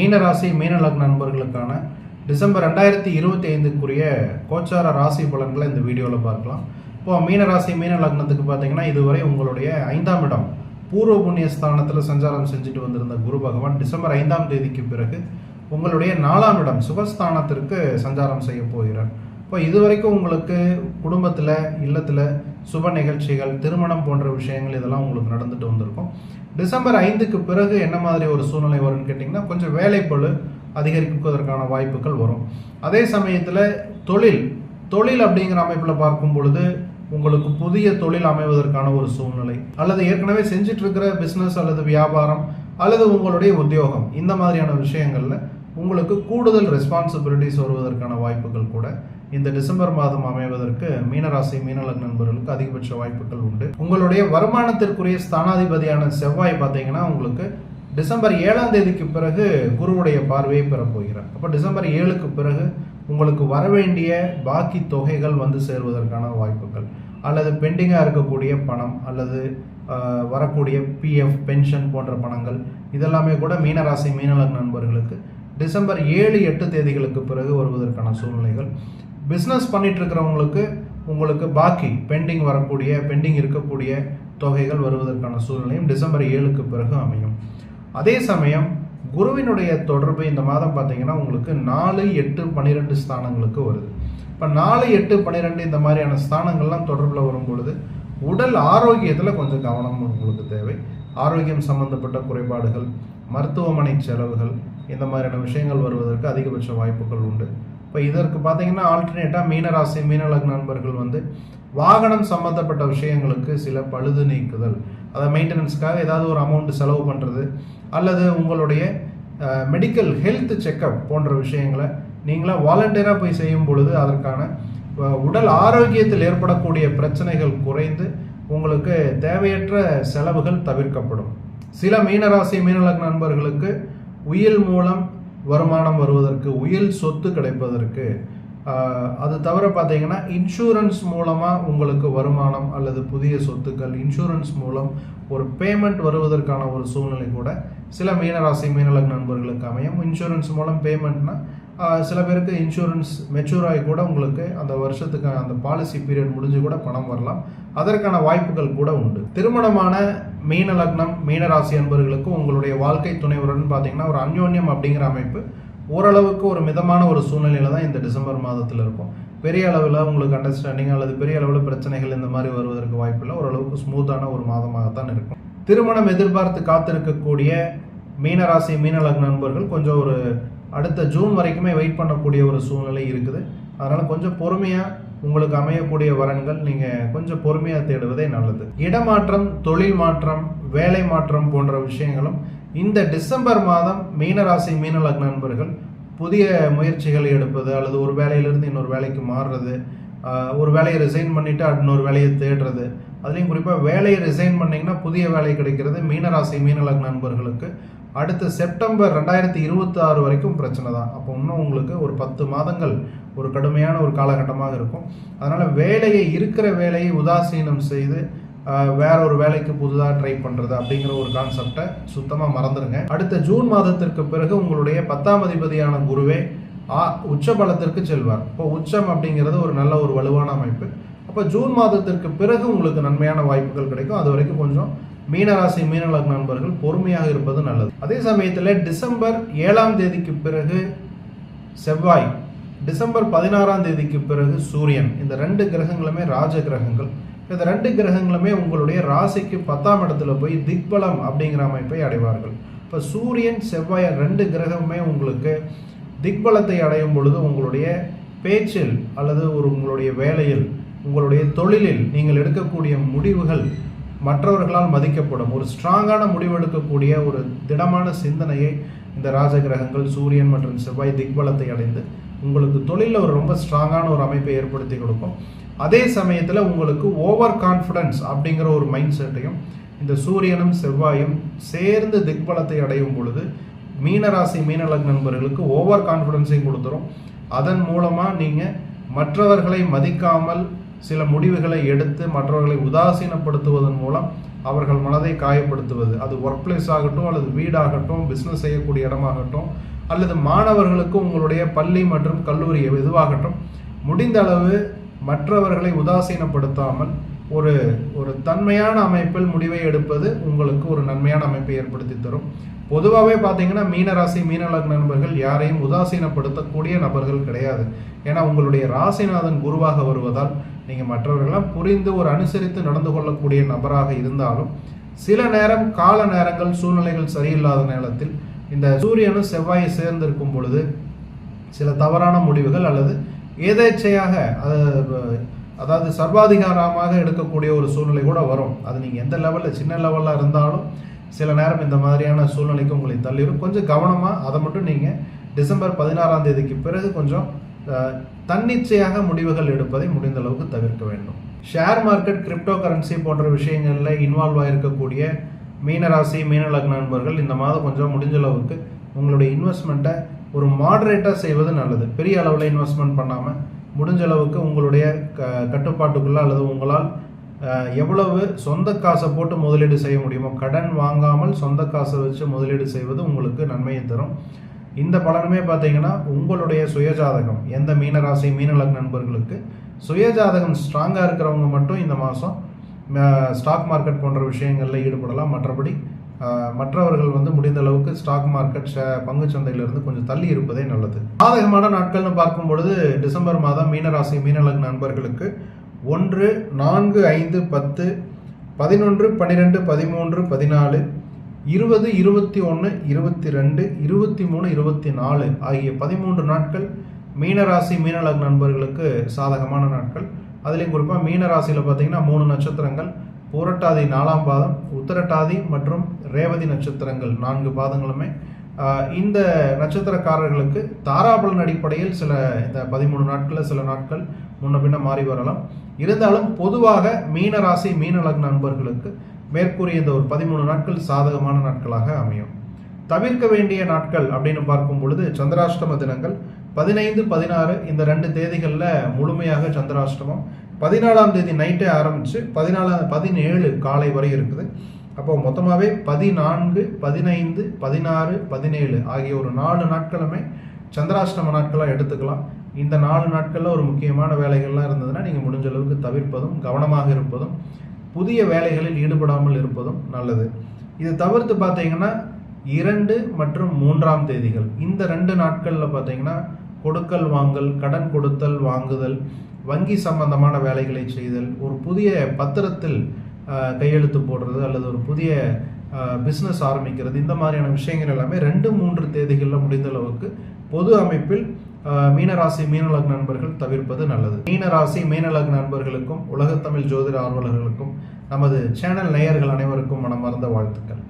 மீனராசி மீனலக்ன நண்பர்களுக்கான டிசம்பர் ரெண்டாயிரத்தி இருபத்தி ஐந்துக்குரிய கோச்சார ராசி பலன்களை இந்த வீடியோவில் பார்க்கலாம். இப்போ மீனராசி மீன லக்னத்துக்கு பார்த்தீங்கன்னா இதுவரை உங்களுடைய ஐந்தாம் இடம் பூர்வ புண்ணிய ஸ்தானத்தில் சஞ்சாரம் செஞ்சுட்டு வந்திருந்த குரு பகவான் டிசம்பர் ஐந்தாம் தேதிக்கு பிறகு உங்களுடைய நாலாம் இடம் சுகஸ்தானத்திற்கு சஞ்சாரம் செய்ய போகிறார். இப்போ இதுவரைக்கும் உங்களுக்கு குடும்பத்தில் இல்லத்தில் சுப நிகழ்ச்சிகள் திருமணம் போன்ற விஷயங்கள் இதெல்லாம் உங்களுக்கு நடந்துட்டு வந்திருக்கும். டிசம்பர் ஐந்துக்கு பிறகு என்ன மாதிரி ஒரு சூழ்நிலை வரும்னு கேட்டிங்கன்னா கொஞ்சம் வேலைப்பழு அதிகரிப்பதற்கான வாய்ப்புகள் வரும். அதே சமயத்தில் தொழில் தொழில் அப்படிங்கிற அமைப்பில் பார்க்கும் பொழுது உங்களுக்கு புதிய தொழில் அமைவதற்கான ஒரு சூழ்நிலை அல்லது ஏற்கனவே செஞ்சுட்டு இருக்கிற பிஸ்னஸ் அல்லது வியாபாரம் அல்லது உங்களுடைய உத்தியோகம் இந்த மாதிரியான விஷயங்களில் உங்களுக்கு கூடுதல் ரெஸ்பான்சிபிலிட்டிஸ் வருவதற்கான வாய்ப்புகள் கூட இந்த டிசம்பர் மாதம் அமைவதற்கு மீனராசி மீனலக் நண்பர்களுக்கு அதிகபட்ச வாய்ப்புகள் உண்டு. உங்களுடைய வருமானத்திற்குரிய ஸ்தானாதிபதியான செவ்வாய் பார்த்தீங்கன்னா உங்களுக்கு டிசம்பர் ஏழாம் தேதிக்கு பிறகு குருவுடைய பார்வையை பெறப் போகிறார். அப்போ டிசம்பர் ஏழுக்கு பிறகு உங்களுக்கு வரவேண்டிய பாக்கி தொகைகள் வந்து சேருவதற்கான வாய்ப்புகள். அல்லது பெண்டிங்காக இருக்கக்கூடிய பணம் அல்லது வரக்கூடிய பிஎஃப் பென்ஷன் போன்ற பணங்கள் இதெல்லாமே கூட மீனராசி மீனலக் நண்பர்களுக்கு டிசம்பர் ஏழு எட்டு தேதிகளுக்கு பிறகு வருவதற்கான சூழ்நிலைகள். பிஸ்னஸ் பண்ணிட்டு இருக்கிறவங்களுக்கு உங்களுக்கு பாக்கி பெண்டிங் வரக்கூடிய பெண்டிங் இருக்கக்கூடிய தொகைகள் வருவதற்கான சூழ்நிலையும் டிசம்பர் ஏழுக்கு பிறகு அமையும். அதே சமயம் குருவினுடைய தொடர்பு இந்த மாதம் பார்த்தீங்கன்னா உங்களுக்கு நாலு எட்டு பன்னிரெண்டு ஸ்தானங்களுக்கு வருது. இப்போ நாலு எட்டு பன்னிரெண்டு இந்த மாதிரியான ஸ்தானங்கள்லாம் தொடர்பில் வரும் பொழுது உடல் ஆரோக்கியத்தில் கொஞ்சம் கவனம் உங்களுக்கு தேவை. ஆரோக்கியம் சம்பந்தப்பட்ட குறைபாடுகள் மருத்துவமனை செலவுகள் இந்த மாதிரியான விஷயங்கள் வருவதற்கு அதிகபட்ச வாய்ப்புகள் உண்டு. இப்போ இதற்கு பார்த்தீங்கன்னா ஆல்டர்னேட்டாக மீனராசி மீனலக் நண்பர்கள் வந்து வாகனம் சம்பந்தப்பட்ட விஷயங்களுக்கு சில பழுது நீக்குதல். அதை மெயின்டெனன்ஸ்க்காக ஏதாவது ஒரு அமௌண்ட் செலவு பண்ணுறது அல்லது உங்களுடைய மெடிக்கல் ஹெல்த் செக்கப் போன்ற விஷயங்களை நீங்களாக வாலண்டியராக போய் செய்யும் பொழுது அதற்கான உடல் ஆரோக்கியத்தில் ஏற்படக்கூடிய பிரச்சனைகள் குறைந்து உங்களுக்கு தேவையற்ற செலவுகள் தவிர்க்கப்படும். சில மீனராசி மீனலக் நண்பர்களுக்கு உயில் மூலம் வருமானம் வருவதற்கு உயில் சொத்து கிடைப்பதற்கு அது தவிர பார்த்தீங்கன்னா இன்சூரன்ஸ் மூலமாக உங்களுக்கு வருமானம் அல்லது புதிய சொத்துக்கள் இன்சூரன்ஸ் மூலம் ஒரு பேமெண்ட் வருவதற்கான ஒரு சூழ்நிலை கூட சில மீனராசி மீனலக் நண்பர்களுக்கு அமையும். இன்சூரன்ஸ் மூலம் பேமெண்ட்னால் சில பேருக்கு இன்சூரன்ஸ் மெச்சூர் ஆகி கூட உங்களுக்கு அந்த வருஷத்துக்கு அந்த பாலிசி பீரியட் முடிஞ்சு கூட பணம் வரலாம். அதற்கான வாய்ப்புகள் கூட உண்டு. திருமணமான மீன லக்னம் மீனராசி அன்பர்களுக்கு உங்களுடைய வாழ்க்கை துணைவருடன் பார்த்தீங்கன்னா ஒரு அந்யோன்யம் அப்படிங்கிற அமைப்பு ஓரளவுக்கு ஒரு மிதமான ஒரு சூழ்நிலையில் தான் இந்த டிசம்பர் மாதத்தில் இருக்கும். பெரிய அளவில் உங்களுக்கு அண்டர்ஸ்டாண்டிங் அல்லது பெரிய அளவில் பிரச்சனைகள் இந்த மாதிரி வருவதற்கு வாய்ப்பில்லை ஓரளவுக்கு ஸ்மூத்தான ஒரு மாதமாகத்தான் இருக்கும். திருமணம் எதிர்பார்த்து காத்திருக்கக்கூடிய மீனராசி மீனலக்ன நண்பர்கள் கொஞ்சம் ஒரு அடுத்த ஜூன் வரைக்குமே வெயிட் பண்ணக்கூடிய ஒரு சூழ்நிலை இருக்குது. அதனால் கொஞ்சம் பொறுமையாக உங்களுக்கு அமையக்கூடிய வரன்கள் நீங்கள் கொஞ்சம் பொறுமையாக தேடுவதே நல்லது. இடமாற்றம் தொழில் மாற்றம் வேலை மாற்றம் போன்ற விஷயங்களும் இந்த டிசம்பர் மாதம் மீனராசி மீனலக் நண்பர்கள் புதிய முயற்சிகளை எடுப்பது அல்லது ஒரு வேலையிலிருந்து இன்னொரு வேலைக்கு மாறுறது ஒரு வேலையை ரிசைன் பண்ணிவிட்டு இன்னொரு வேலையை தேடுறது. அதுலேயும் குறிப்பாக வேலையை ரிசைன் பண்ணிங்கன்னா புதிய வேலை கிடைக்கிறது மீனராசி மீனலக் நண்பர்களுக்கு. அடுத்த செப்டம்பர் ரெண்டாயிரத்தி இருபத்தி ஆறு வரைக்கும் பிரச்சனை தான். அப்போ இன்னும் உங்களுக்கு ஒரு பத்து மாதங்கள் ஒரு கடுமையான ஒரு காலகட்டமாக இருக்கும். அதனால் வேலையை இருக்கிற வேலையை உதாசீனம் செய்து வேற ஒரு வேலைக்கு புதுதாக ட்ரை பண்ணுறது அப்படிங்கிற ஒரு கான்செப்டை சுத்தமாக மறந்துடுங்க அடுத்த ஜூன் மாதத்திற்கு பிறகு உங்களுடைய பத்தாம் அதிபதியான குருவே ஆ உச்ச பலத்திற்கு செல்வார். இப்போ உச்சம் அப்படிங்கிறது ஒரு நல்ல ஒரு வலுவான அமைப்பு. அப்போ ஜூன் மாதத்திற்கு பிறகு உங்களுக்கு நன்மையான வாய்ப்புகள் கிடைக்கும். அது வரைக்கும் கொஞ்சம் மீனராசி மீனலக் நண்பர்கள் பொறுமையாக இருப்பது நல்லது. அதே சமயத்தில் டிசம்பர் ஏழாம் தேதிக்கு பிறகு செவ்வாய் டிசம்பர் பதினாறாம் தேதிக்கு பிறகு சூரியன். இந்த ரெண்டு கிரகங்களுமே ராஜ கிரகங்கள். இந்த ரெண்டு கிரகங்களுமே உங்களுடைய ராசிக்கு பத்தாம் இடத்துல போய் திக்பலம் அப்படிங்கிற அமைப்பை அடைவார்கள். இப்போ சூரியன் செவ்வாய் ரெண்டு கிரகமே உங்களுக்கு திக்பலத்தை அடையும் பொழுது உங்களுடைய பேச்சில் அல்லது ஒரு உங்களுடைய வேலையில் உங்களுடைய தொழிலில் நீங்கள் எடுக்கக்கூடிய முடிவுகள் மற்றவர்களால் மதிக்கப்படும். ஒரு ஸ்ட்ராங்கான முடிவெடுக்கக்கூடிய ஒரு திடமான சிந்தனையை இந்த ராஜகிரகங்கள் சூரியன் மற்றும் செவ்வாய் திக்பலத்தை அடைந்து உங்களுக்கு தொழிலில் ஒரு ரொம்ப ஸ்ட்ராங்கான ஒரு அமைப்பை ஏற்படுத்தி கொடுக்கும். அதே சமயத்தில் உங்களுக்கு ஓவர் கான்ஃபிடன்ஸ் அப்படிங்கிற ஒரு மைண்ட் செட்டையும் இந்த சூரியனும் செவ்வாயும் சேர்ந்து திக்பலத்தை அடையும் பொழுது மீனராசி மீனலக் நண்பர்களுக்கு ஓவர் கான்ஃபிடன்ஸையும் கொடுத்துரும். அதன் மூலமாக நீங்கள் மற்றவர்களை மதிக்காமல் சில முடிவுகளை எடுத்து மற்றவர்களை உதாசீனப்படுத்துவதன் மூலம் அவர்கள் மனதை காயப்படுத்துவது. அது ஒர்க் பிளேஸ் ஆகட்டும் அல்லது வீடாகட்டும் பிஸ்னஸ் செய்யக்கூடிய இடமாகட்டும் அல்லது மாணவர்களுக்கு உங்களுடைய பள்ளி மற்றும் கல்லூரி எதுவாகட்டும் முடிந்த அளவு மற்றவர்களை உதாசீனப்படுத்தாமல் ஒரு ஒரு தன்மையான அமைப்பில் முடிவை எடுப்பது உங்களுக்கு ஒரு நன்மையான அமைப்பை ஏற்படுத்தி தரும். பொதுவாகவே பார்த்தீங்கன்னா மீனராசி மீனலக் நண்பர்கள் யாரையும் உதாசீனப்படுத்தக்கூடிய நபர்கள் கிடையாது. ஏன்னா உங்களுடைய ராசிநாதன் குருவாக வருவதால் நீங்கள் மற்றவர்களெல்லாம் புரிந்து ஒரு அனுசரித்து நடந்து கொள்ளக்கூடிய நபராக இருந்தாலும் சில நேரம் கால நேரங்கள் சூழ்நிலைகள் சரியில்லாத நேரத்தில் இந்த சூரியனும் செவ்வாயை சேர்ந்திருக்கும் பொழுது சில தவறான முடிவுகள் அல்லது ஏதேச்சையாக அது அதாவது சர்வாதிகாரமாக எடுக்கக்கூடிய ஒரு சூழ்நிலை கூட வரும். அது நீங்கள் எந்த லெவலில் சின்ன லெவலில் இருந்தாலும் சில நேரம் இந்த மாதிரியான சூழ்நிலைக்கு உங்களை தள்ளிடும் கொஞ்சம் கவனமாக அதை மட்டும் நீங்கள் டிசம்பர் பதினாறாம் தேதிக்கு பிறகு கொஞ்சம் தன்னிச்சையாக முடிவுகள் எடுப்பதை முடிந்த அளவுக்கு தவிர்க்க வேண்டும். ஷேர் மார்க்கெட் கிரிப்டோ கரன்சி போன்ற விஷயங்களில் இன்வால்வ் ஆகிருக்கக்கூடிய மீனராசி மீனலக்ன நண்பர்கள் இந்த மாதம் கொஞ்சம் முடிஞ்ச அளவுக்கு உங்களுடைய இன்வெஸ்ட்மெண்ட்டை ஒரு மாடரேட்டாக செய்வது நல்லது. பெரிய அளவில் இன்வெஸ்ட்மெண்ட் பண்ணாமல் முடிஞ்ச அளவுக்கு உங்களுடைய க கட்டுப்பாட்டுக்குள்ளே அல்லது உங்களால் எவ்வளவு சொந்த காசை போட்டு முதலீடு செய்ய முடியுமோ கடன் வாங்காமல் சொந்த காசை வச்சு முதலீடு செய்வது உங்களுக்கு நன்மையை தரும். இந்த பலனுமே பார்த்தீங்கன்னா உங்களுடைய சுயஜாதகம் எந்த மீனராசி மீனலக் நண்பர்களுக்கு சுயஜாதகம் ஸ்ட்ராங்காக இருக்கிறவங்க மட்டும் இந்த மாதம் ஸ்டாக் மார்க்கெட் போன்ற விஷயங்களில் ஈடுபடலாம். மற்றபடி மற்றவர்கள் வந்து முடிந்த அளவுக்கு ஸ்டாக் மார்க்கெட் பங்கு பங்குச் சந்தையிலிருந்து கொஞ்சம் தள்ளி இருப்பதே நல்லது. சாதகமான நாட்கள்னு பார்க்கும் பொழுது டிசம்பர் மாதம் மீனராசி மீனலக் நண்பர்களுக்கு ஒன்று நான்கு ஐந்து பத்து பதினொன்று பன்னிரெண்டு பதிமூன்று பதினாலு இருபது இருபத்தி ஒன்று இருபத்தி ரெண்டு இருபத்தி மூணு இருபத்தி நாலு ஆகிய பதிமூன்று நாட்கள் மீனராசி மீனலக் நண்பர்களுக்கு சாதகமான நாட்கள். அதுலேயும் குறிப்பாக மீனராசியில் பார்த்தீங்கன்னா மூணு நட்சத்திரங்கள் பூரட்டாதி நாலாம் பாதம் உத்தரட்டாதி மற்றும் ரேவதி நட்சத்திரங்கள் நான்கு பாதங்களுமே. இந்த நட்சத்திரக்காரர்களுக்கு தாராபலன் அடிப்படையில் சில இந்த பதிமூணு நாட்களில் சில நாட்கள் முன்ன பின்ன மாறி வரலாம். இருந்தாலும் பொதுவாக மீனராசி மீனலக் நண்பர்களுக்கு மேற்கூறிய இந்த ஒரு பதிமூணு நாட்கள் சாதகமான நாட்களாக அமையும். தவிர்க்க வேண்டிய நாட்கள் அப்படின்னு பார்க்கும் பொழுது சந்திராஷ்டம தினங்கள் பதினைந்து பதினாறு இந்த ரெண்டு தேதிகளில் முழுமையாக சந்திராஷ்டமம். பதினாலாம் தேதி நைட்டே ஆரம்பித்து பதினாலாம் பதினேழு காலை வரை இருக்குது. அப்போ மொத்தமாகவே பதினான்கு பதினைந்து பதினாறு பதினேழு ஆகிய ஒரு நாலு நாட்களுமே சந்திராஷ்டம நாட்களாக எடுத்துக்கலாம். இந்த நாலு நாட்களில் ஒரு முக்கியமான வேலைகள்லாம் இருந்ததுன்னா நீங்கள் முடிஞ்ச அளவுக்கு தவிர்ப்பதும் கவனமாக இருப்பதும் புதிய வேலைகளில் ஈடுபடாமல் இருப்பதும் நல்லது. இது தவிர்த்து பார்த்தீங்கன்னா இரண்டு மற்றும் மூன்றாம் தேதிகள். இந்த ரெண்டு நாட்களில் பார்த்தீங்கன்னா கொடுக்கல் வாங்கல் கடன் கொடுத்தல் வாங்குதல் வங்கி சம்பந்தமான வேலைகளை செய்தல் ஒரு புதிய பத்திரத்தில் கையெழுத்து போடுறது அல்லது ஒரு புதிய பிஸ்னஸ் ஆரம்பிக்கிறது. இந்த மாதிரியான விஷயங்கள் எல்லாமே ரெண்டு மூன்று தேதிகளில் முடிந்த அளவுக்கு பொது அமைப்பில் மீனராசி மீனலக் நண்பர்கள் தவிர்ப்பது நல்லது. மீனராசி மீனலக் நண்பர்களுக்கும் உலகத்தமிழ் ஜோதிட ஆர்வலர்களுக்கும் நமது சேனல் நேயர்கள் அனைவருக்கும் மனமார்ந்த வாழ்த்துக்கள்.